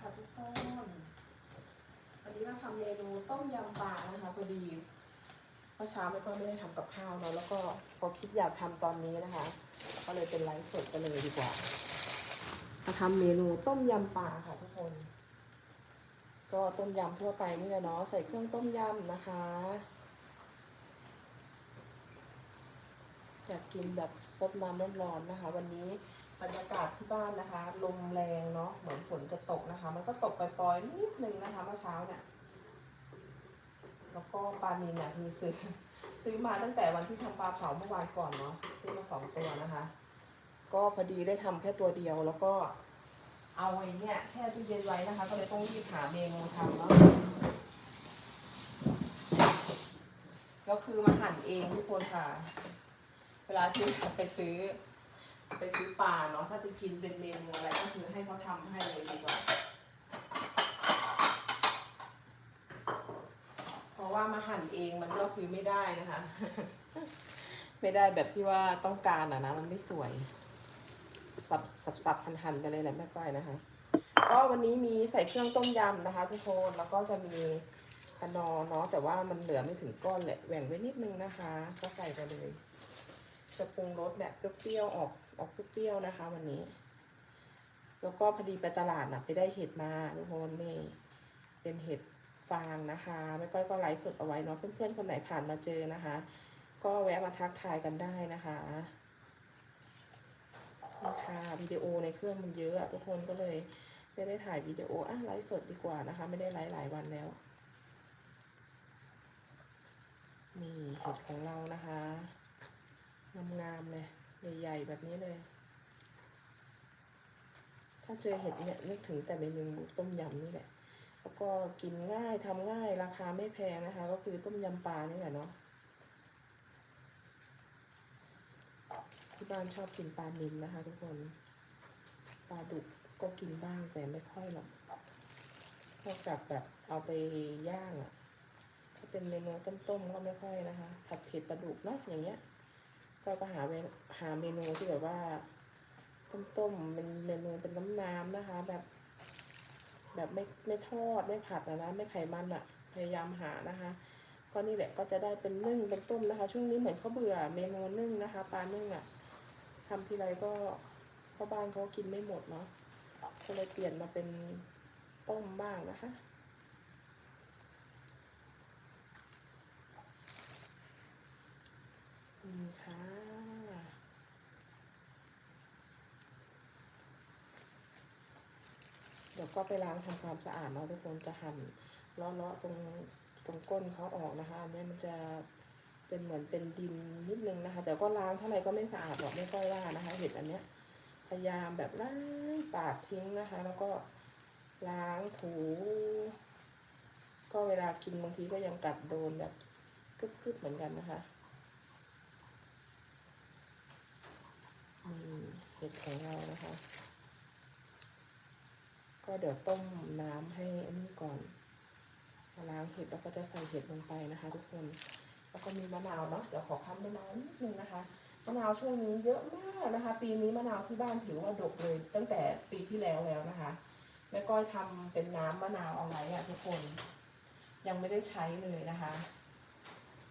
ค่ะทุกคนวันนี้เราทำเมนูต้มยำปลานะคะพอดีเมื่อเช้าไม่ก็ไม่ได้ทำกับข้าวเนาะแล้วก็พอคิดอยากทำตอนนี้นะคะ ก็เลยเป็นไลฟ์สดกันเลยดีกว่ามาทำเมนูต้มยำปลาค่ะทุกคน ก็ต้มยำทั่วไปนี่แหละเนาะใส่เครื่องต้มยำนะคะอยากกินแบบซดน้ำร้อนๆนะคะ วันนี้ บรรยากาศที่บ้านนะคะ ลมแรงเนาะเหมือนฝนจะตกนะคะ มันก็ตกปล่อยๆนิดนึงนะคะเมื่อเช้าเนี่ยแล้วก็ปลานีเนี่ยมีซื้อซื้อมาตั้งแต่วันที่ทำปลาเผาเมื่อวานก่อนเนาะซื้อมาสองตัวนะคะ ก็พอดีได้ทำแค่ตัวเดียวแล้วก็เอาไอ้เนี่ยแช่ตู้เย็นไว้นะคะ ก็เลยต้องรีบหาเมนูทำเนาะก็คือมาหั่นเองทุกคนค่ะ เวลาที่ไปซื้อ ไปซื้อปลาเนาะถ้าจะกินเป็นเมนูอะไรก็คือให้เขาทำให้เลยดีกว่า เพราะว่ามาหั่นเองมันก็คือไม่ได้นะคะ ไม่ได้แบบที่ว่าต้องการอะนะ มันไม่สวย สับสับสับหั่นหั่นไปเลยแหละแม่ก้อยนะคะ ก็วันนี้มีใส่เครื่องต้มยำนะคะ ทุกคนแล้วก็จะมีคะนอเนาะแต่ว่ามันเหลือไม่ถึงก้อนแหละแหว่งไว้นิดนึงนะคะ ก็ใส่ไปเลย จะปรุงรสเนี่ยเปรี้ยวๆออก ออกเปรี้ยวๆนะคะ วันนี้ แล้วก็พอดีไปตลาดนะไปได้เห็ดมาทุกคนนี่เป็นเห็ดฟางนะคะไม่ก้อยก็ไลฟ์สดเอาไว้เนาะเพื่อนๆคนไหนผ่านมาเจอนะคะ ก็แวะมาทักทายกันได้นะคะนี่ค่ะวิดีโอในเครื่องมันเยอะอะทุกคนก็เลยไม่ได้ถ่ายวิดีโออะไลฟ์สดดีกว่านะคะ ไม่ได้ไลฟ์หลายวันแล้ว นี่เห็ดของเรานะคะงามๆเลย ใหญ่ๆแบบนี้เลย ถ้าเจอเห็ดเนี่ยนึกถึงแต่เมนูต้มยำนี่แหละ แล้วก็กินง่ายทำง่ายราคาไม่แพงนะคะ ก็คือต้มยำปลานี่แหละเนาะที่บ้านชอบกินปลานิลนะคะ ทุกคนปลาดุกก็กินบ้างแต่ไม่ค่อยหรอกนอกจากแบบเอาไปย่างอะ่ะถ้าเป็นเมนูต้มๆก็ไม่ค่อยนะคะ ผัดเผ็ดปลาดุกเนาะอย่างเงี้ย ก็ก็หาเมนหาเมนูที่แบบว่า ต้มๆเป็นเมนูเป็นน้ำน้ำนะคะ แบบ แบบไม่ไม่ทอดไม่ผัดนะนะไม่ไขมันอะ่ะ พยายามหานะคะ ก็นี่แหละก็จะได้เป็นนึ่งเป็นต้มนะคะ ช่วงนี้เหมือนเขาเบื่อเมนูนึ่งนะคะปลานึ่งอะ่ะทำทีไรก็พ่อบ้านเขากินไม่หมดเนาะก็เลยเปลี่ยนมาเป็นต้มบ้างนะคะ นี่ค่ะ เดี๋ยวก็ไปล้างทำความสะอาดเนาะทุกคนจะหั่นเลาะๆตรงตรงก้นเขาออกนะคะอันนี้มันจะเป็นเหมือนเป็นดินนิดนึงนะคะ แต่ก็ล้างเท่าไหร่ก็ไม่สะอาดหรอกไม่ค่อยว่านะคะ เห็ดอันเนี้ย พยายามแบบล้างปาดทิ้งนะคะ แล้วก็ล้างถู ก็เวลากินบางทีก็ยังกัดโดนแบบกึบๆเหมือนกันนะคะเห็ดของเรานะคะ ก็เดี๋ยวต้มน้ำให้อันนี้ก่อนล้างเห็ดแล้วก็จะใส่เห็ดลงไปนะคะ ทุกคน แล้วก็มีมะนาวเนาะเดี๋ยวขอคั้นมะนาวนิดนึงนะคะมะนาวช่วงนี้เยอะมากนะคะ ปีนี้มะนาวที่บ้านถือว่าดกเลย ตั้งแต่ปีที่แล้วแล้วนะคะแม่ก้อยทำเป็นน้ำมะนาวเอาไว้อะทุกคน ยังไม่ได้ใช้เลยนะคะ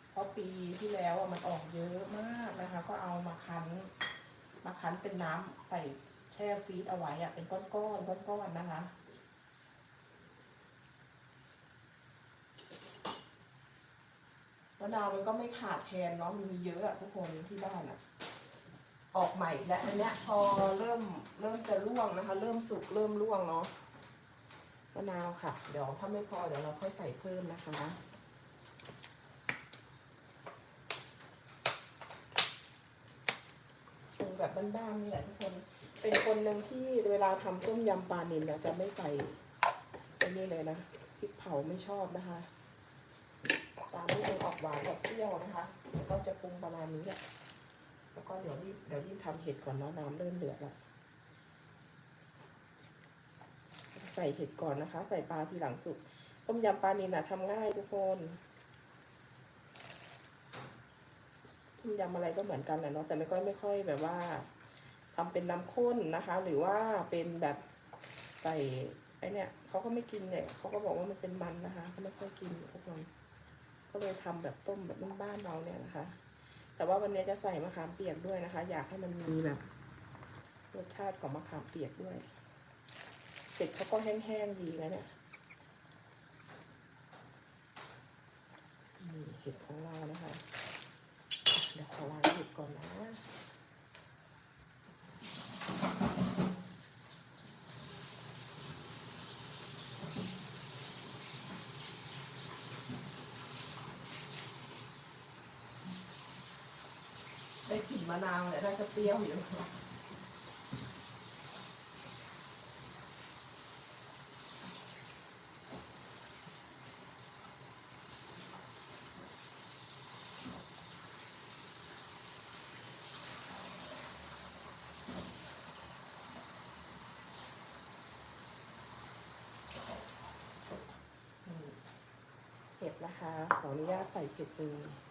เพราะปีที่แล้วมันออกเยอะมากนะคะ ก็เอามาคั้นมาคั้นเป็นน้ำใส่ ช่ฟรีซเอาไว้อะเป็นก้อนๆก้อนๆนะคะมะนาวมันก็ไม่ขาดแคลนเนาะมันมีเยอะอะทุกคนที่บ้านอะออกใหม่และอันเนี้ยพอเริ่มเริ่มจะร่วงนะคะ เริ่มสุกเริ่มร่วงเนาะมะนาวค่ะ เดี๋ยวถ้าไม่พอเดี๋ยวเราค่อยใส่เพิ่มนะคะปรุงแบบบ้านๆนี่แหละทุกคน เป็นคนหนึ่งที่เวลาทำต้มยำปลานิลเนี่ยจะไม่ใส่ไอ้นี่เลยนะพริกเผาไม่ชอบนะคะตามที่มันออกหวานออกเปรี้ยวนะคะแล้วก็จะปรุงประมาณนี้แหละแล้วก็เดี๋ยวรีบเดี๋ยวรีบทำเห็ดก่อนเนาะน้ำเริ่มเดือดแล้วใส่เห็ดก่อนนะคะ ใส่ปลาทีหลังสุกต้มยำปลานิลนะทำง่ายทุกคนต้มยำอะไรก็เหมือนกันแหละเนาะแต่ไม่ค่อยไม่ค่อยแบบว่า ทำเป็นน้ำข้นนะคะ หรือว่าเป็นแบบใส่ไอเนี่ยเขาก็ไม่กินเนี่ยเขาก็บอกว่ามันเป็นมันนะคะเขาไม่ค่อยกินทุกคนก็เลยทำแบบต้มแบบบ้านๆเราเนี่ยนะคะ แต่ว่าวันนี้จะใส่มะขามเปียกด้วยนะคะ อยากให้มันมีแบบรสชาติของมะขามเปียกด้วยเสร็จเขาก็แห้งๆดีแล้วเนี่ยนี่เห็ดของเรานะคะ เดี๋ยวขอล้างเห็ดก่อนนะ ได้กลิ่น มะนาวเนี่ยน่าจะเปรี้ยวอยู่เผ็ดนะคะ ขออนุญาตใส่เผ็ดเลย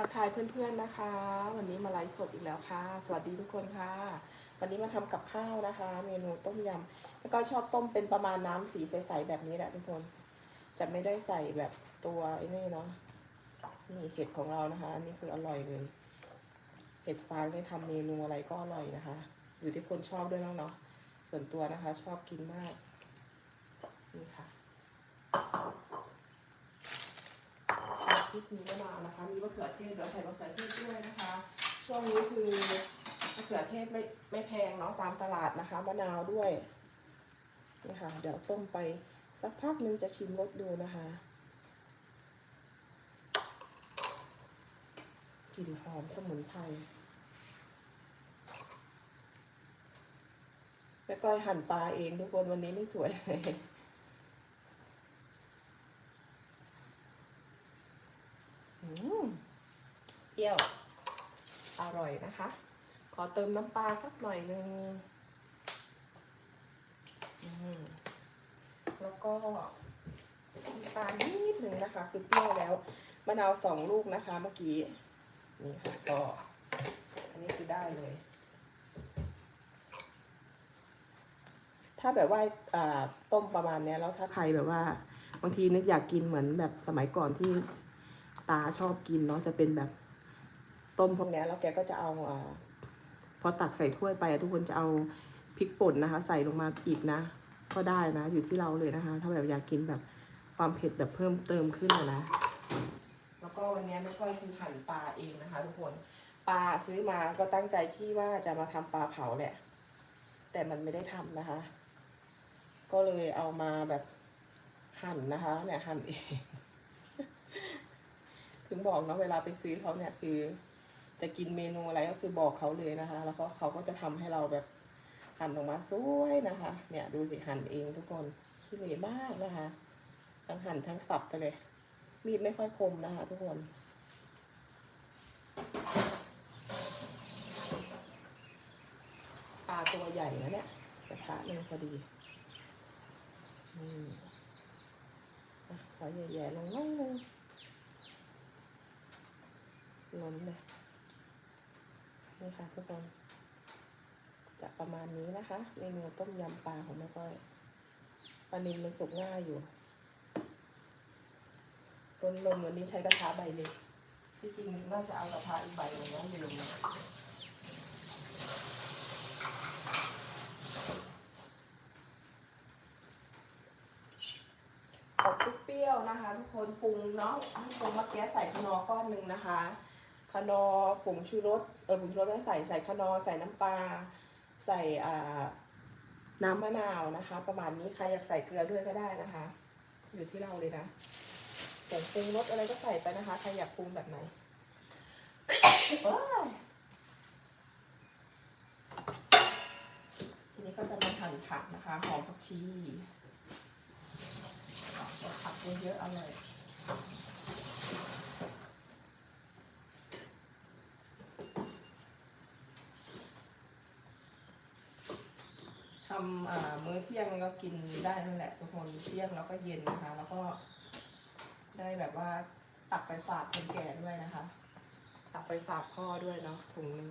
ทักทายเพื่อนๆนะคะ วันนี้มาไลฟ์สดอีกแล้วค่ะ สวัสดีทุกคนค่ะ วันนี้มาทำกับข้าวนะคะ เมนูต้มยำแล้วก็ชอบต้มเป็นประมาณน้ำสีใสๆแบบนี้แหละทุกคน จะไม่ได้ใส่แบบตัวไอ้นี่เนาะนี่เห็ดของเรานะคะ อันนี้คืออร่อยเลย เห็ดฟางได้ทำเมนูอะไรก็อร่อยนะคะ อยู่ที่คนชอบด้วยเนาะส่วนตัวนะคะ ชอบกินมาก นี่ค่ะ พริกมีมะนาวนะคะ มีมะเขือเทศเดี๋ยวใส่มะเขือเทศด้วยนะคะ ช่วงนี้คือมะเขือเทศไม่ไม่แพงเนาะตามตลาดนะคะมะนาวด้วยนี่ค่ะเดี๋ยวต้มไปสักพักนึงจะชิมรสดูนะคะกลิ่นหอมสมุนไพรแม่ก้อยหั่นปลาเองทุกคนวันนี้ไม่สวยเลย อืมเปรี้ยว อร่อย นะคะ ขอเติมน้ำปลาสักหน่อยหนึ่งแล้วก็น้ำตาลนิดหนึ่งนะคะ คือเปรี้ยวแล้วมะนาวสองลูกนะคะเมื่อกี้นี่ค่ะก็อันนี้คือได้เลย ถ้าแบบว่าอ่าต้มประมาณเนี้ยแล้วถ้าใครแบบว่า บางทีนึกอยากกินเหมือนแบบสมัยก่อนที่ตาชอบกินเนาะจะเป็นแบบ ต้มพวกนี้แล้วแกก็จะเอาอพอตักใส่ถ้วยไปทุกคนจะเอาพริกป่นนะคะ ใส่ลงมาอีกนะ ก็ได้นะ อยู่ที่เราเลยนะคะ ถ้าแบบอยากกินแบบความเผ็ดแบบเพิ่มเติมขึ้นนะ แล้วก็วันนี้แม่ก้อยคือหั่นปลาเองนะคะ ทุกคนปลาซื้อมาก็ตั้งใจที่ว่าจะมาทำปลาเผาแหละ แต่มันไม่ได้ทำนะคะ ก็เลยเอามาแบบหั่นนะคะ เนี่ยหั่นเอง ถึงบอกนะเวลาไปซื้อเขาเนี่ยคือ จะกินเมนูอะไรก็คือบอกเขาเลยนะคะ แล้วก็เขาก็จะทำให้เราแบบหั่นออกมาสวยนะคะ เนี่ยดูสิหั่นเองทุกคนขี้เหร่มากนะคะ ทั้งหั่นทั้งสับไปเลย มีดไม่ค่อยคมนะคะ ทุกคน ปลาตัวใหญ่นะเนี่ยกระทะหนึงพอดีนี่อะขอแย่ๆลงน้อยนึงล้นเลย นี่ค่ะทุกคน จะประมาณนี้นะคะเมนูต้มยำปลาของแม่ก้อยปลานิลมันสุกง่ายอยู่ลนลมวันนี้ใช้กระทะใบเล็กที่จริงน่าจะเอากระทะอีกใบหนึ่งนะลืมเลยออกเปรี้ยวนะคะ ทุกคนปรุงเนาะปรุงมะเมื่อใส่ขนอก้อนหนึ่งนะคะ ขนอผงชูรสเออผงชูรสใส่ใส่ขนอใส่น้ำปลาใส่อ่าน้ำมะนาวนะคะ ประมาณนี้ใครอยากใส่เกลือด้วยก็ได้นะคะ อยู่ที่เราเลยนะผงปรุงรสอะไรก็ใส่ไปนะคะ ใครอยากปรุงแบบไหนทีนี้ก็จะมาหั่นผักนะคะ หอมผักชีผักเยอะๆอร่อยำมื้อเที่ยงก็กินได้นั่นแหละทุกคนเที่ยงแล้วก็เย็นนะคะ แล้วก็ได้แบบว่าตักไปฝากคนแก่ด้วยนะคะ ตักไปฝากพ่อด้วยเนาะถุงนึง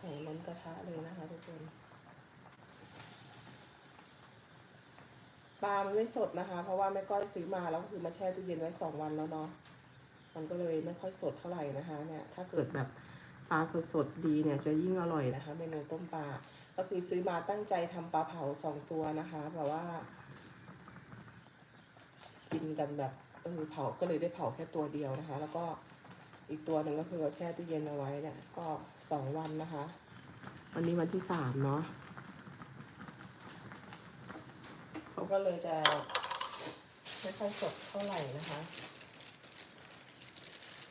ของล้นกระทะเลยนะคะทุกคนปลามันไม่สดนะคะ เพราะว่าแม่ก้อยซื้อมาแล้วคือมาแช่ตู้เย็นไว้สองวันแล้วเนาะ มันก็เลยไม่ค่อยสดเท่าไหร่นะคะเนี่ยถ้าเกิดแบบปลาสดๆดีเนี่ยจะยิ่งอร่อยนะคะเมนูต้มปลาก็คือซื้อมาตั้งใจทำปลาเผาสองตัวนะคะแบบว่า กินกันแบบเออเผาก็เลยได้เผาแค่ตัวเดียวนะคะ แล้วก็อีกตัวหนึ่งก็คือเอาแช่ตู้เย็นเอาไว้เนี่ยก็สองวันนะคะ วันนี้วันที่สามเนาะเขาก็เลยจะไม่ค่อยสดเท่าไหร่นะคะ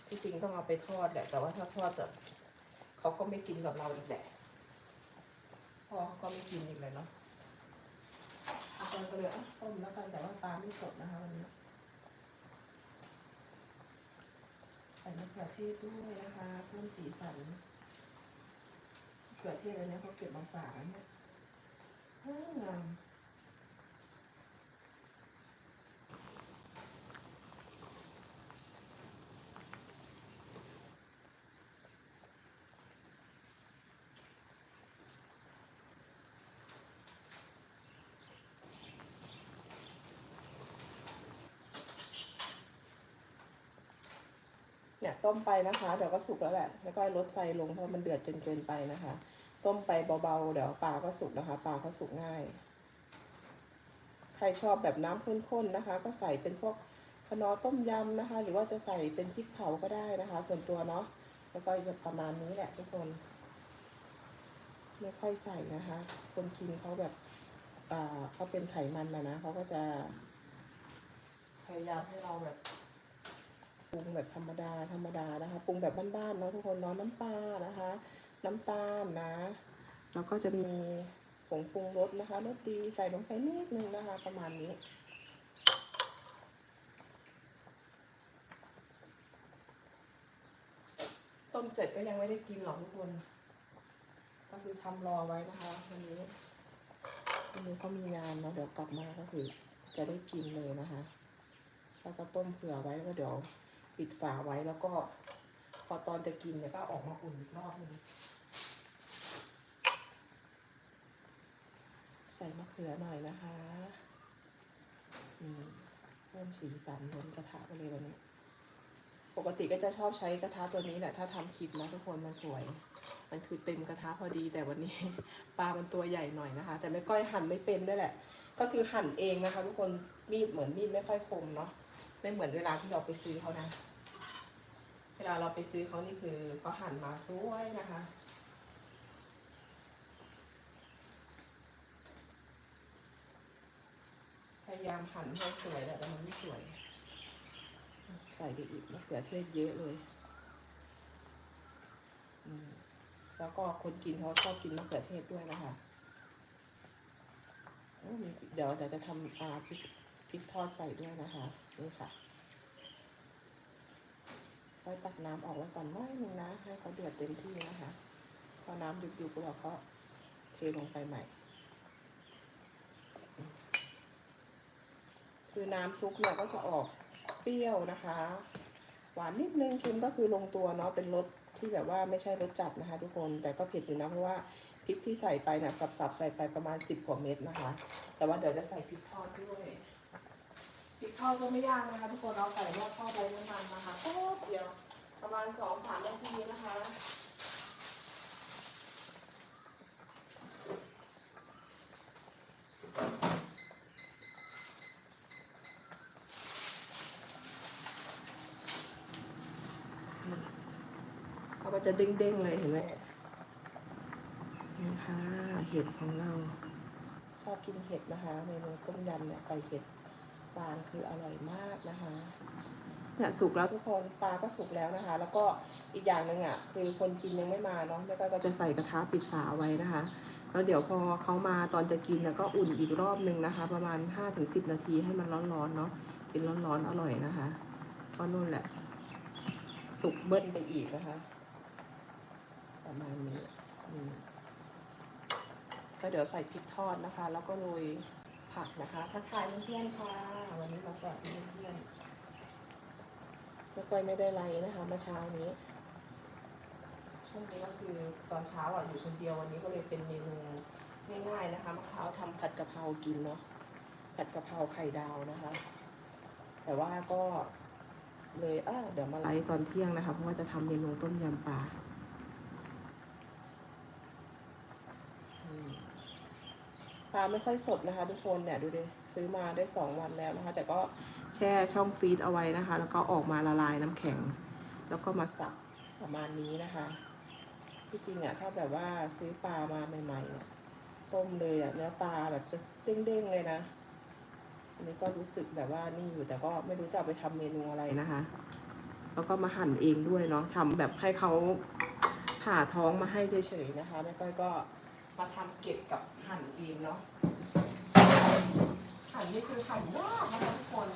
ที่จริงต้องเอาไปทอดแหละ แต่ว่าถ้าทอดแบบเขาก็ไม่กินกับเราอีกแหละพ่อเขาก็ไม่กินอีกเลยเนาะอาจารย์ก็เลยอะต้มแล้วกันแต่ว่าปลาไม่สดนะคะวันนี้ใส่มะเขือเทศด้วยนะคะเพิ่มสีสันมะเขือเทศอันนี้เขาเก็บมาฝากเนี่ยอ้าวงาม ต้มไปนะคะ เดี๋ยวก็สุกแล้วแหละ แล้วก็ลดไฟลงเพราะมันเดือดจนเกินไปนะคะ ต้มไปเบาๆ เดี๋ยวปลาก็สุกนะคะ ปลาก็สุกง่าย ใครชอบแบบน้ำข้นๆนะคะ ก็ใส่เป็นพวกขนอต้มยำนะคะ หรือว่าจะใส่เป็นพริกเผาก็ได้นะคะ ส่วนตัวเนาะ แล้วก็จะประมาณนี้แหละทุกคน ไม่ค่อยใส่นะคะ คนกินเขาแบบเขาเป็นไขมันนะนะเขาก็จะพยายามให้เราแบบ ปรุงแบบธรรมดาธรรมดานะคะปรุงแบบบ้านๆเนาะทุกคนเนาะน้ำปลานะคะ น้ำตาลนะแล้วก็จะมีผงปรุงรสนะคะรสดีใส่ลงไปนิดนึงนะคะ ประมาณนี้ต้มเสร็จก็ยังไม่ได้กินหรอกทุกคนก็คือทำรอไว้นะคะวันนี้วันนี้เขามีงานเนาะเดี๋ยวกลับมาก็คือจะได้กินเลยนะคะ แล้วก็ต้มเผื่อไว้แล้วเดี๋ยว ปิดฝาไว้แล้วก็ พอตอนจะกินเนี่ยก็ออกมาอุ่นอีกรอบนึงใส่มะเขือหน่อยนะคะนี่เพิ่มสีสันบนกระทะไปเลยวันนี้ ปกติก็จะชอบใช้กระทะตัวนี้แหละถ้าทำคลิปนะทุกคนมันสวย มันคือเต็มกระทะพอดีแต่วันนี้ปลามันตัวใหญ่หน่อยนะคะ แต่ไม่ก้อยหั่นไม่เป็นด้วยแหละ ก็คือหั่นเองนะคะ ทุกคนมีดเหมือนมีดไม่ค่อยคมเนาะไม่เหมือนเวลาที่เราไปซื้อเขานะ เวลาเราไปซื้อเขานี่คือเขาหั่นมาสวยนะคะ พยายามหั่นให้สวยแต่มันไม่สวย ใส่ไปอีกมะเขือเทศเยอะเลยแล้วก็คนกินเขาชอบกินมะเขือเทศด้วยนะคะเดี๋ยวเดี๋ยวจะทำพริกพริกทอดใส่ด้วยนะคะ นี่ค่ะ ไว้ตักน้ำออกไว้ก่อนหน้อยหนึงนะ ให้เขาเดือดเต็มที่นะคะ พอน้ำยุบๆเราก็เทลงไปใหม่ คือน้ำซุปเนี่ยก็จะออกเปรี้ยวนะคะ หวานนิดนึงชุนก็คือลงตัวเนาะ เป็นรสที่แบบว่าไม่ใช่รสจัดนะคะ ทุกคน แต่ก็เผ็ดอยู่นะเพราะว่าพริกที่ใส่ไปเนี่ยสับๆใส่ไปประมาณ 10 กว่าเม็ดนะคะ แต่ว่าเดี๋ยวจะใส่พริกทอดด้วย พริกทอดก็ไม่ยากนะคะทุกคนเราใส่หม้อทอดไว้น้ำมันนะคะแป๊บเดียวประมาณ2อสามนาทีนะคะเขาก็จะเด้งๆเลยเห็นไหมนี่ค่ะเห็ดของเรา ชอบกินเห็ดนะคะเมนูต้มยำเนี่ยใส่เห็ด ฟางคืออร่อยมากนะคะเนี่ยสุกแล้วทุกคนปลาก็สุกแล้วนะคะ แล้วก็อีกอย่างหนึ่งอะคือคนกินยังไม่มาเนาะแล้วก็จะใส่กระทะปิดฝาไว้นะคะ แล้วเดี๋ยวพอเขามาตอนจะกินก็อุ่นอีกรอบนึงนะคะ ประมาณ 5-10 นาทีให้มันร้อนๆเนาะกินร้อนๆอร่อยนะคะก็นู่นแหละ สุกเบิ้ลไปอีกนะคะ ประมาณนี้ก็เดี๋ยวใส่พริกทอดนะคะ แล้วก็โรย ผักนะคะทักทายเพื่อนๆค่ะ วันนี้มาสวัสดีเพื่อนๆแล้วก้อยไม่ได้ไลน์นะคะเมื่อเช้านี้ช่วงนี้ก็คือตอนเช้าอะอยู่คนเดียววันนี้ก็เลยเป็นเมนูง่ายๆนะคะมะพร้าวทำผัดกะเพรากินเนาะผัดกะเพราไข่ดาวนะคะ แต่ว่าก็เลยเออเดี๋ยวมาไลฟ์ตอนเที่ยงนะคะ เพราะว่าจะทำเมนูต้มยำปลาอืม ปลาไม่ค่อยสดนะคะ ทุกคนเนี่ยดูดิซื้อมาได้สองวันแล้วนะคะ แต่ก็แช่ช่องฟรีซเอาไว้นะคะ แล้วก็ออกมาละลายน้ำแข็ง แล้วก็มาสับประมาณนี้นะคะที่จริงอะถ้าแบบว่าซื้อปลามาใหม่ๆเนี่ยต้มเลยอะเนื้อปลาแบบจะเด้งๆเลยนะอันนี้ก็รู้สึกแบบว่านี่อยู่แต่ก็ไม่รู้จะเอาไปทำเมนูอะไรนะคะ แล้วก็มาหั่นเองด้วยเนาะทำแบบให้เขาผ่าท้องมาให้เฉยๆนะคะแม่ก้อยก็ มาทำเก็บกับหั่นเองเนาะ หั่นนี่คือหั่นยากนะคะทุกคน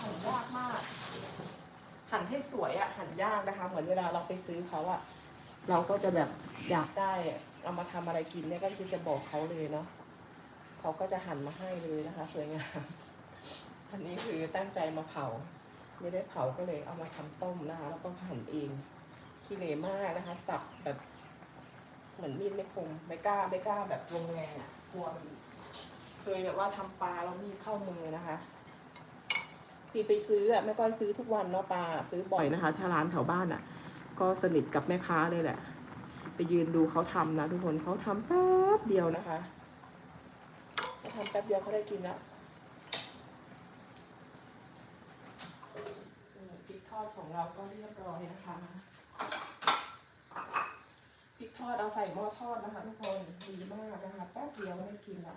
หั่นยากมาก หั่นให้สวยอะหั่นยากนะคะ เหมือนเวลาเราไปซื้อเขาอะเราก็จะแบบอยากได้เอามาทำอะไรกินเนี่ยก็คือจะบอกเขาเลยเนาะเขาก็จะหั่นมาให้เลยนะคะ สวยงาม อันนี้คือตั้งใจมาเผา ไม่ได้เผาก็เลยเอามาทำต้มนะคะ แล้วก็หั่นเองขี้เหร่มากนะคะ สับแบบ เหมือนมีดไม่คมไม่กล้าไม่กล้าแบบลงแรงอะกลัวมันเคยแบบว่าทำปลาแล้วมีดเข้ามือนะคะ ที่ไปซื้ออะแม่ก้อยซื้อทุกวันเนาะปลาซื้อบ่อยนะคะ ถ้าร้านแถวบ้านอะ ก็สนิทกับแม่ค้าเลยแหละ ไปยืนดูเขาทำนะทุกคนเขาทำแป๊บเดียวนะคะเขาทำแป๊บเดียวเขาได้กินแล้วพริกทอดของเราก็เรียบร้อยนะคะ พริกทอดเอาใส่หม้อทอดนะคะทุกคนดีมากนะคะแป๊บเดียวได้กินละ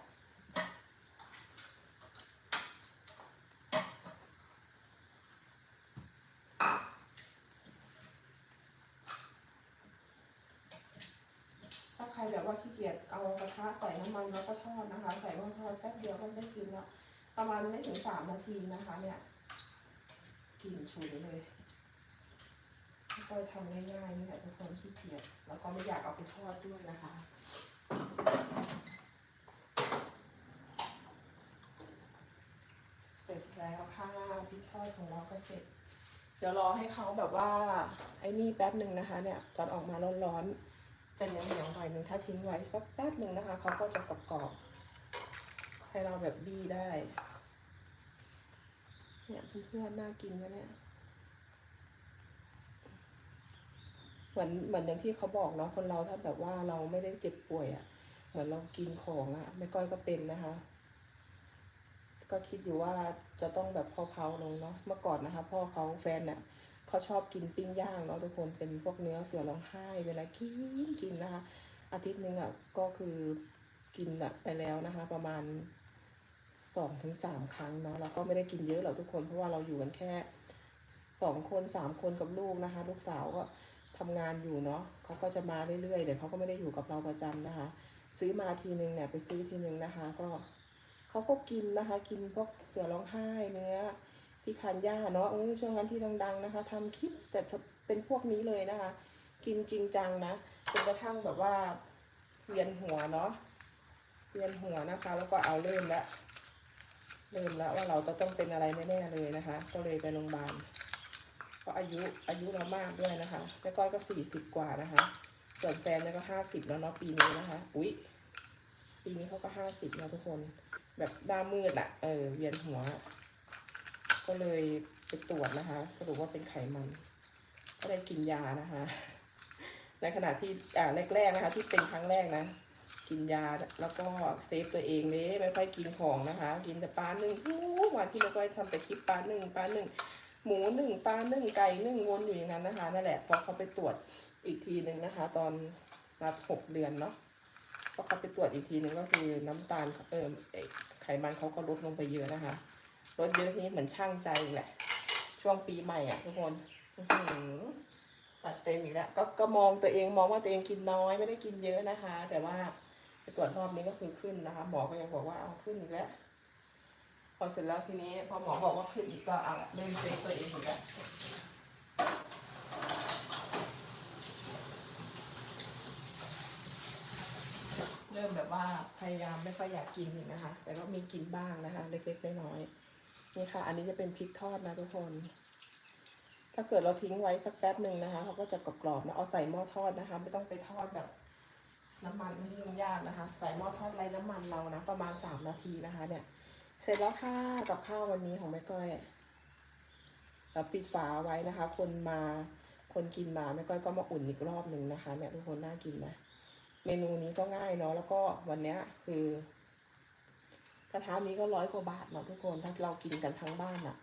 ถ้าใครแบบว่าขี้เกียจเอากระทะใส่น้ำมันแล้วก็ทอดนะคะ ใส่หม้อทอดแป๊บเดียวก็ได้กินล้วประมาณไม่ถึงสามนาทีนะคะ เนี่ยกลิ่นฉุนเลย ก็ทำง่ายๆนี่แหละทุกคนขี้เกียจแล้วก็ไม่อยากเอาไปทอดด้วยนะคะเสร็จแล้วค่ะพริกทอดของเราก็เสร็จ เดี๋ยวรอให้เขาแบบว่าไอ้นี่แป๊บหนึ่งนะคะเนี่ยตอนออกมาร้อนๆจะเหนียวเหนียวๆหน่อยหนึ่งถ้าทิ้งไว้สักแป๊บหนึ่งนะคะเขาก็จะกรอบๆให้เราแบบบี้ได้เนี่ยเพื่อนๆน่ากินนะเนี่ย เห มือนเหมือนอย่างที่เขาบอกเนาะคนเราถ้าแบบว่าเราไม่ได้เจ็บป่วยอะ่ะ เหมือนเรากินของอะ่ะแม่ก้อยก็เป็นนะคะ ก็คิดอยู่ว่าจะต้องแบบเผาๆลงเนาะเมื่อก่อนนะคะ พ่อเขาแฟนเนี่ยเขาชอบกินปิ้งย่างเนาะทุกคนเป็นพวกเนื้อเสือร้องไห้ เวลากินกินนะคะ อาทิตย์หนึ่งอะก็คือกินอะไปแล้วนะคะ ประมาณสองถึงสามครั้งเนาะเราก็ไม่ได้กินเยอะหรอกทุกคนเพราะว่าเราอยู่กันแค่สองคนสามคนกับลูกนะคะ ลูกสาวก็ ทำงานอยู่เนาะเขาก็จะมาเรื่อยๆแต่เขาก็ไม่ได้อยู่กับเราประจำนะคะ ซื้อมาทีนึงเนี่ยไปซื้อทีนึงนะคะ ก็เขาก็กินนะคะ กินพวกเสือร้องไห้เนื้อพี่คันย่าเนาะเออช่วงนั้นที่ดังๆนะคะทำคลิปแต่เป็นพวกนี้เลยนะคะ กินจริงจังนะจนกระทั่งแบบว่าเวียนหัวเนาะเวียนหัวนะคะ แล้วก็เอาเริ่มแล้วเริ่มแล้วว่าเราจะต้องเป็นอะไรแน่ๆเลยนะคะ ก็เลยไปโรงพยาบาล ราะอายุอายุเรามากด้วยนะคะแม่ก้อยก็สี่สิบกว่านะคะ ส่วนแฟนเนี่ยก็ห้าสิบแล้วเนาะปีนี้นะคะ อุ๊ย ปีนี้เขาก็ห้าสิบแล้วทุกคน แบบหน้ามืดอะเออ เวียนหัว ก็เลยไปตรวจนะคะ สรุปว่าเป็นไขมัน ก็ได้กินยานะคะ ในขณะที่อ่าแรกๆนะคะ ที่เป็นครั้งแรกนะกินยาแล้วก็เซฟตัวเองเลยไม่ค่อยกินของนะคะ กินแต่ปลาหนึ่งทุกวันที่ไม่ค่อยทำแต่คลิปปลาหนึ่งปลาหนึ่ง หมูหนึ่งปลาหนึ่งไก่หนึ่งวนอยู่อย่างนั้นนะคะนั่นแหละพอเขาไปตรวจอีกทีหนึ่งนะคะ ตอนมาหกเดือนเนาะพอเขาไปตรวจอีกทีหนึ่งก็คือน้ำตาลเออไอ้ไขมันเขาก็ลดลงไปเยอะนะคะลดเยอะทีนี้เหมือนช่างใจแหละ ช่วงปีใหม่อะทุกคนอื้อหือจัดเต็มอีกแล้วก็ก็มองตัวเองมองว่าตัวเองกินน้อยไม่ได้กินเยอะนะคะ แต่ว่าไปตรวจรอบนี้ก็คือขึ้นนะคะ หมอก็ยังบอกว่าเอาขึ้นอีกแล้ว พอเสร็จแล้วทีนี้พอหมอบอกว่าขึ้นอีกก็เอาละเริ่มเซฟตัวเองอีกแล้วเริ่มแบบว่าพยายามไม่ค่อยอยากกินอีกนะคะ แต่ก็มีกินบ้างนะคะ เล็กๆน้อยๆนี่ค่ะ อันนี้จะเป็นพริกทอดนะทุกคน ถ้าเกิดเราทิ้งไว้สักแป๊บหนึ่งนะคะเขาก็จะกรอบๆนะเอาใส่หม้อทอดนะคะ ไม่ต้องไปทอดแบบน้ำมันไม่ยุ่งยากนะคะ ใส่หม้อทอดไร้น้ำมันเรานะ ประมาณสามนาทีนะคะเนี่ย เสร็จแล้วค่ะกับข้าววันนี้ของแม่ก้อยเราปิดฝาไว้นะคะ คนมาคนกินมาแม่ก้อยก็มาอุ่นอีกรอบหนึ่งนะคะเนี่ยทุกคนน่ากินไหมเมนูนี้ก็ง่ายเนาะแล้วก็วันนี้คือกระทะนี้ก็ร้อยกว่าบาทเนาะทุกคนถ้าเรากินกันทั้งบ้านอะ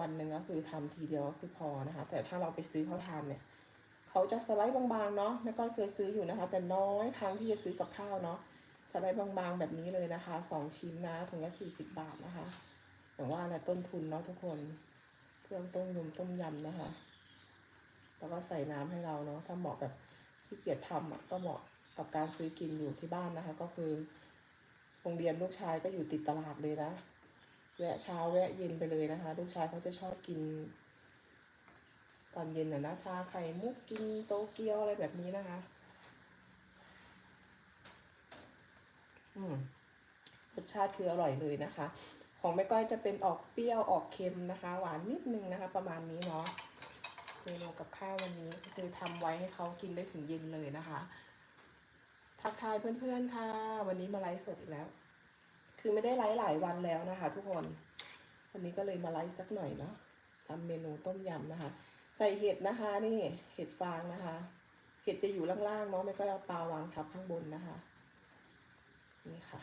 วันหนึ่งก็คือทำทีเดียวก็คือพอนะคะ แต่ถ้าเราไปซื้อเขาทานเนี่ยเขาจะสไลด์บางๆเนาะแม่ก้อยเคยซื้ออยู่นะคะ แต่น้อยครั้งที่จะซื้อกับข้าวเนาะ สไลด์บางๆแบบนี้เลยนะคะสองชิ้นนะถุงละสี่สิบบาทนะคะอย่างว่าแหละต้นทุนเนาะทุกคนเครื่องต้มยำต้มยำนะคะแล้วก็ใส่น้ำให้เราเนาะถ้าเหมาะแบบขี้เกียจทำอะก็เหมาะกับการซื้อกินอยู่ที่บ้านนะคะ ก็คือโรงเรียนลูกชายก็อยู่ติดตลาดเลยนะ แวะเช้าแวะเย็นไปเลยนะคะ ลูกชายเขาจะชอบกิน ตอนเย็นน่ะนะชาไข่มุกกินโตเกียวอะไรแบบนี้นะคะ อืม รสชาติคืออร่อยเลยนะคะ ของแม่ก้อยจะเป็นออกเปรี้ยวออกเค็มนะคะ หวานนิดนึงนะคะ ประมาณนี้เนาะเมนูกับข้าววันนี้คือทำไว้ให้เขากินได้ถึงเย็นเลยนะคะ ทักทายเพื่อนๆค่ะ วันนี้มาไลฟ์สดอีกแล้ว คือไม่ได้ไลฟ์หลายวันแล้วนะคะ ทุกคนวันนี้ก็เลยมาไลฟ์สักหน่อยเนาะทำเมนูต้มยำนะคะ ใส่เห็ดนะคะ นี่เห็ดฟางนะคะ เห็ดจะอยู่ล่างๆเนาะไม่ก็เอาปลาวางทับข้างบนนะคะ นี่ค่ะ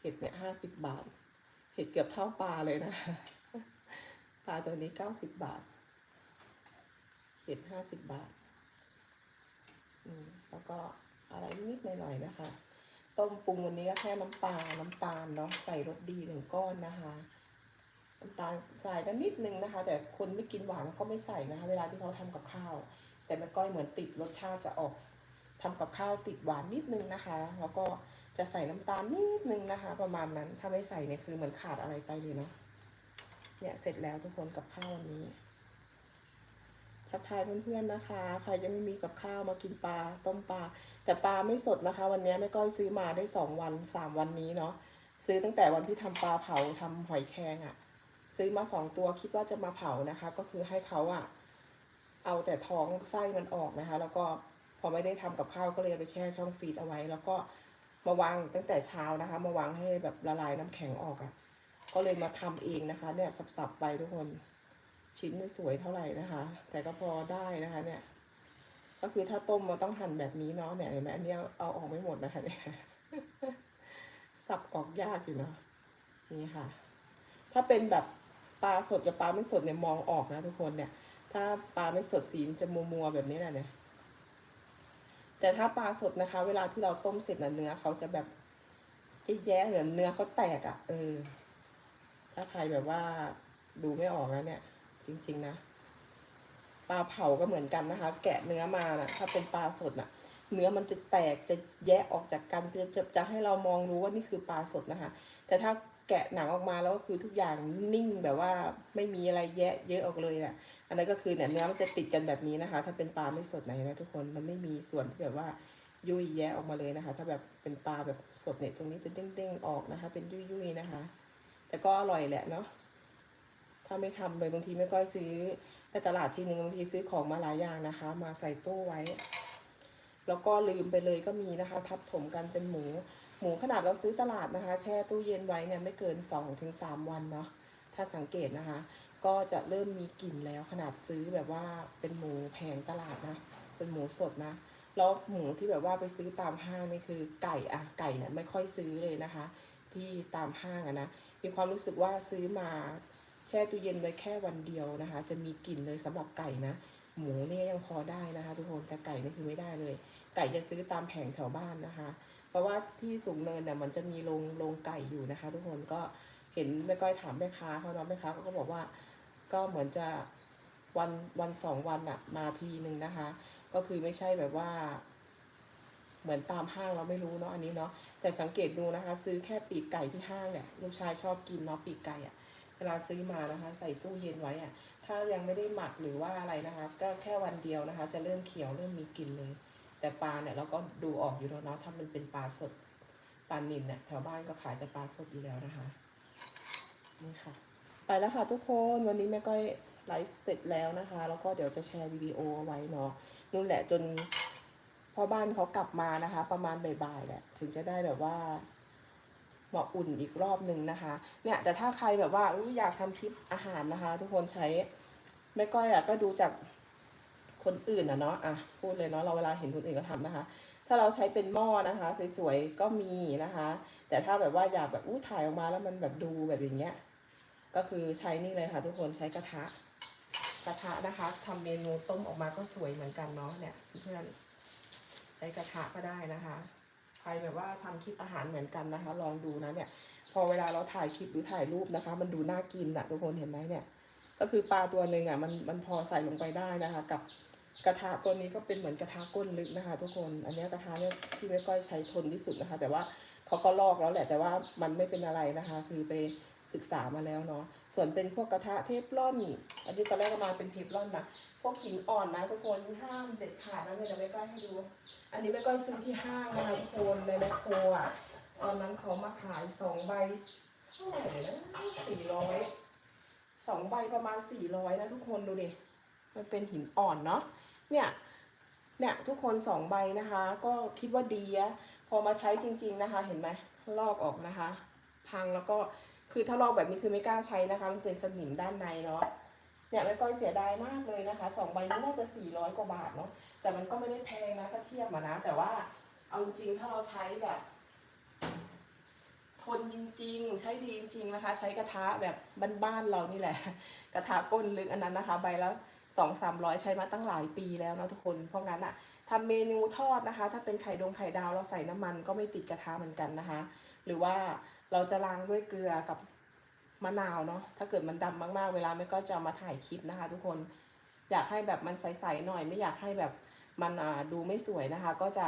เห็ดเนี่ยห้าสิบบาท เห็ดเกือบเท่าปลาเลยนะ ปลาตัวนี้เก้าสิบบาท เห็ดห้าสิบบาทอืแล้วก็อะไรนิดหน่อยๆนะคะ ต้มปรุงวันนี้ก็แค่น้ำปลา น้ำตาลเนาะ ใส่รสดีหนึ่งก้อนนะคะน้ำตาลใส่กันนิดนึงนะคะ แต่คนไม่กินหวานก็ไม่ใส่นะคะ เวลาที่เขาทำกับข้าว แต่แม่ก้อยเหมือนติดรสชาติจะออก ทำกับข้าวติดหวานนิดนึงนะคะ แล้วก็จะใส่น้ำตาลนิดนึงนะคะ ประมาณนั้นถ้าไม่ใส่เนี่ยคือเหมือนขาดอะไรไปเลยเนาะเนี่ยเสร็จแล้วทุกคนกับข้าววันนี้ทักทายเพื่อนๆนะคะใครจะไม่มีกับข้าวมากินปลาต้มปลาแต่ปลาไม่สดนะคะ วันนี้แม่ก้อยซื้อมาได้สองวันสามวันนี้เนาะซื้อตั้งแต่วันที่ทำปลาเผาทำหอยแครงอะ่ะ ซื้อมาสองตัวคิดว่าจะมาเผานะคะ ก็คือให้เขาอะเอาแต่ท้องไส้มันออกนะคะ แล้วก็ พอไม่ได้ทำกับข้าวก็เลยไปแช่ช่องฟรีซเอาไว้ แล้วก็มาวางตั้งแต่เช้านะคะ มาวางให้แบบละลายน้ำแข็งออกอะ่ะ ก็เลยมาทำเองนะคะ เนี่ยสับๆไปทุกคน ชิ้นไม่สวยเท่าไหร่นะคะ แต่ก็พอได้นะคะ เนี่ย ก็คือถ้าต้มมันต้องหั่นแบบนี้เนาะเนี่ยเห็นไหมอันนี้เอาออกไม่หมดนะคะเนี่ยสับออกยากอยู่เนาะนี่ค่ะ ถ้าเป็นแบบปลาสดกับปลาไม่สดเนี่ยมองออกนะทุกคนเนี่ย ถ้าปลาไม่สดสีมันจะมัวๆแบบนี้แหละเนี่ย แต่ถ้าปลาสดนะคะ เวลาที่เราต้มเสร็จนะเนื้อเขาจะแบบแย่เหมือนเนื้อเขาแตกอะ่ะ เออ ถ้าใครแบบว่าดูไม่ออกแล้วเนี่ย จริง ๆ นะปลาเผาก็เหมือนกันนะคะ แกะเนื้อมานะถ้าเป็นปลาสดน่ะ เนื้อมันจะแตกจะแยะออกจากกันจะจะจะให้เรามองรู้ว่านี่คือปลาสดนะคะ แต่ถ้า แกะหนังออกมาแล้วก็คือทุกอย่างนิ่งแบบว่าไม่มีอะไรแยะเยอะออกเลยน่ะอันนั้นก็คือเนี่ยเนื้อมันจะติดกันแบบนี้นะคะ ถ้าเป็นปลาไม่สดไหนนะทุกคนมันไม่มีส่วนที่แบบว่ายุ่ยแยะออกมาเลยนะคะ ถ้าแบบเป็นปลาแบบสดเนี่ยตรงนี้จะเด้งๆออกนะคะ เป็นยุ่ยๆนะคะ แต่ก็อร่อยแหละเนาะถ้าไม่ทำเลยบางทีไม่ก้อยซื้อไปตลาดทีหนึ่งบางทีซื้อของมาหลายอย่างนะคะ มาใส่ตู้ไว้ แล้วก็ลืมไปเลยก็มีนะคะ ทับถมกันเป็นหมู หมูขนาดเราซื้อตลาดนะคะ แช่ตู้เย็นไว้เนี่ยไม่เกิน2อถึงสวันเนาะถ้าสังเกตนะคะ ก็จะเริ่มมีกลิ่นแล้วขนาดซื้อแบบว่าเป็นหมูแผงตลาดนะ เป็นหมูสดนะแล้วหมูที่แบบว่าไปซื้อตามห้างนี่คือไก่อะไก่เนี่ยไม่ค่อยซื้อเลยนะคะ ที่ตามห้างอะนะมีความรู้สึกว่าซื้อมาแช่ตู้เย็นไว้แค่วันเดียวนะคะ จะมีกลิ่นเลยสำหรับไก่นะ หมูเนี่ยยังพอได้นะคะ ทุกคนแต่ไก่นี่คือไม่ได้เลย ไก่จะซื้อตามแผงแถวบ้านนะคะ เพราะว่าที่สูงเนินเนี่ยมันจะมีโรงโรงไก่อยู่นะคะ ทุกคนก็เห็นแม่ก้อยถามแม่ค้าเขาเนาะแม่ค้าเขาก็บอกว่า ก็เหมือนจะวันวันสองวันอะมาทีหนึ่งนะคะ ก็คือไม่ใช่แบบว่า เหมือนตามห้างเราไม่รู้เนาะอันนี้เนาะแต่สังเกตดูนะคะ ซื้อแค่ปีกไก่ที่ห้างเนี่ยลูกชายชอบกินเนาะปีกไก่อะเวลาซื้อมานะคะ ใส่ตู้เย็นไว้อะถ้ายังไม่ได้หมักหรือว่าอะไรนะคะ ก็แค่วันเดียวนะคะ จะเริ่มเขียวเริ่มมีกลิ่นเลย แต่ปลาเนี่ยเราก็ดูออกอยู่แล้วเนาะถ้ามันเป็นปลาสดปลานิลเนี่ยแถวบ้านก็ขายแต่ปลาสดอยู่แล้วนะคะนี่ค่ะ ไปแล้วค่ะทุกคนวันนี้แม่ก้อยไลฟ์เสร็จแล้วนะคะ แล้วก็เดี๋ยวจะแชร์วิดีโอเอาไว้เนาะนู่นแหละจนพ่อบ้านเขากลับมานะคะ ประมาณบ่ายๆแหละถึงจะได้แบบว่าหมาะอุ่นอีกรอบหนึ่งนะคะ เนี่ยแต่ถ้าใครแบบว่าอยากทำคลิปอาหารนะคะ ทุกคนใช้แม่ก้อยอะก็ดูจาก คนอื่นอะเนาะอะพูดเลยเนาะเราเวลาเห็นคนอื่นก็ทำนะคะ ถ้าเราใช้เป็นหม้อนะคะ สวยๆก็มีนะคะ แต่ถ้าแบบว่าอยากแบบอู้ถ่ายออกมาแล้วมันแบบดูแบบอย่างเงี้ยก็คือใช้นี่เลยค่ะ ทุกคนใช้กระทะ กระทะนะคะทำเมนูต้มออกมาก็สวยเหมือนกันเนาะเนี่ยเพื่อนใช้กระทะก็ได้นะคะใครแบบว่าทำคลิปอาหารเหมือนกันนะคะ ลองดูนะเนี่ย พอเวลาเราถ่ายคลิปหรือถ่ายรูปนะคะ มันดูน่ากินอะทุกคนเห็นไหมเนี่ย ก็คือปลาตัวหนึ่งอะมันมันพอใส่ลงไปได้นะคะ กับ กระทะตัวนี้ก็เป็นเหมือนกระทะก้นลึกนะคะ ทุกคน อันนี้กระทะเนี่ยที่แม่ก้อยใช้ทนที่สุดนะคะ แต่ว่าเขาก็ลอกแล้วแหละแต่ว่ามันไม่เป็นอะไรนะคะ คือไปศึกษามาแล้วเนาะส่วนเป็นพวกกระทะเทฟลอน อันนี้ตอนแรกก็มาเป็นเทฟลอนนะพวกหินอ่อนนะทุกคนห้ามเด็ดขาดนะเนี่ยเดี๋ยวแม่ก้อยให้ดู อันนี้แม่ก้อยซื้อที่ห้างนะคะทุกคนในแมคโครอะตอนนั้นเขามาขายสองใบเท่าไหร่นะสี่ร้อยสองใบประมาณสี่ร้อยนะทุกคนดูดิ มันเป็นหินอ่อนเนาะเนี่ยเนี่ยทุกคนสองใบนะคะ ก็คิดว่าดีอะพอมาใช้จริง ๆนะคะ เห็นไหมลอกออกนะคะ พังแล้วก็คือถ้าลอกแบบนี้คือไม่กล้าใช้นะคะ มันเป็นสนิมด้านในเนาะเนี่ยแม่ก้อยเสียดายมากเลยนะคะสองใบนี้น่าจะสี่ร้อยกว่าบาทเนาะแต่มันก็ไม่ได้แพงนะถ้าเทียบมานะ แต่ว่าเอาจริงถ้าเราใช้แบบ ทนจริงๆ ใช้ดีจริงๆนะคะ ใช้กระทะแบบบ้านๆเรานี่แหละ กระทะก้นลึกอันนั้นนะคะ ใบละ สองสามร้อยใช้มาตั้งหลายปีแล้วนะทุกคน เพราะงั้นอะทำเมนูทอดนะคะ ถ้าเป็นไข่ดงไข่ดาวเราใส่น้ำมันก็ไม่ติดกระทะเหมือนกันนะคะ หรือว่าเราจะล้างด้วยเกลือกับมะนาวเนาะ ถ้าเกิดมันดำมากๆ เวลาไม่ก็จะมาถ่ายคลิปนะคะ ทุกคน อยากให้แบบมันใสๆหน่อย ไม่อยากให้แบบมันดูไม่สวยนะคะ ก็จะ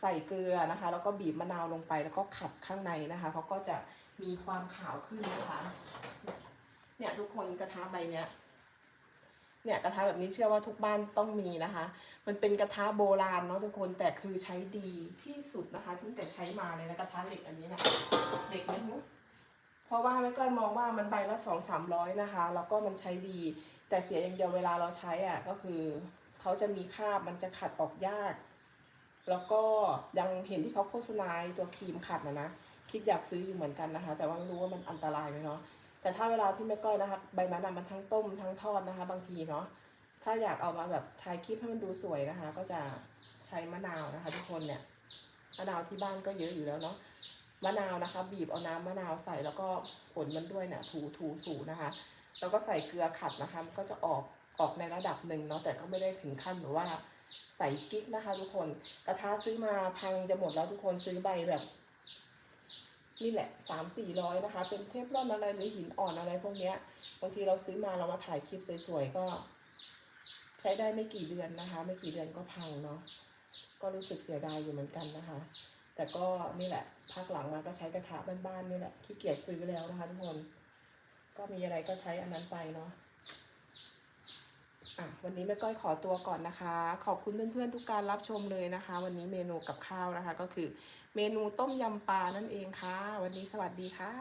ใส่เกลือนะคะ แล้วก็บีบมะนาวลงไป แล้วก็ขัดข้างในนะคะเขาก็จะมีความขาวขึ้นนะคะ เนี่ยทุกคนกระทะใบเนี้ย เนี่ยกระทะแบบนี้เชื่อว่าทุกบ้านต้องมีนะคะ มันเป็นกระทะโบราณเนาะทุกคนแต่คือใช้ดีที่สุดนะคะตั้งแต่ใช้มาเลยนะกระทะเหล็กอันนี้นะเหล็กนะเพราะว่าแม่ก้อยมองว่ามันใบละสองสามร้อยนะคะแล้วก็มันใช้ดี แต่เสียอย่างเดียวเวลาเราใช้อะก็คือเขาจะมีคราบมันจะขัดออกยาก แล้วก็ยังเห็นที่เขาโฆษณาตัวครีมขัดนะนะคิดอยากซื้ออยู่เหมือนกันนะคะ แต่ว่าไม่รู้ว่ามันอันตรายไหมเนาะ แต่ถ้าเวลาที่แม่ก้อยนะคะ ใบมันอะมันทั้งต้มทั้งทอดนะคะ บางทีเนาะถ้าอยากเอามาแบบถ่ายคลิปให้มันดูสวยนะคะ ก็จะใช้มะนาวนะคะ ทุกคนเนี่ยมะนาวที่บ้านก็เยอะอยู่แล้วเนาะมะนาวนะคะ บีบเอาน้ำมะนาวใส่แล้วก็ผลมันด้วยเนี่ยถูถูถูนะคะ แล้วก็ใส่เกลือขัดนะคะมันก็จะออกออกในระดับหนึ่งเนาะแต่ก็ไม่ได้ถึงขั้นแบบว่าใส่กิ๊กนะคะ ทุกคนกระทะซื้อมาพังจะหมดแล้วทุกคนซื้อใบแบบ นี่แหละสามสี่ร้อยนะคะ เป็นเทฟลอนอะไรหรือหินอ่อนอะไรพวกเนี้ยบางทีเราซื้อมาเรามาถ่ายคลิปสวยๆก็ ใช้ได้ไม่กี่เดือนนะคะ ไม่กี่เดือนก็พังเนาะก็รู้สึกเสียดายอยู่เหมือนกันนะคะ แต่ก็นี่แหละพักหลังมาก็ใช้กระทะบ้านๆนี่แหละขี้เกียจซื้อแล้วนะคะทุกคน ก็มีอะไรก็ใช้อันนั้นไปเนาะอะวันนี้แม่ก้อยขอตัวก่อนนะคะ ขอบคุณเพื่อนๆทุกการรับชมเลยนะคะ วันนี้เมนูกับข้าวนะคะ ก็คือ เมนูต้มยำปลานั่นเองค่ะ วันนี้สวัสดีค่ะ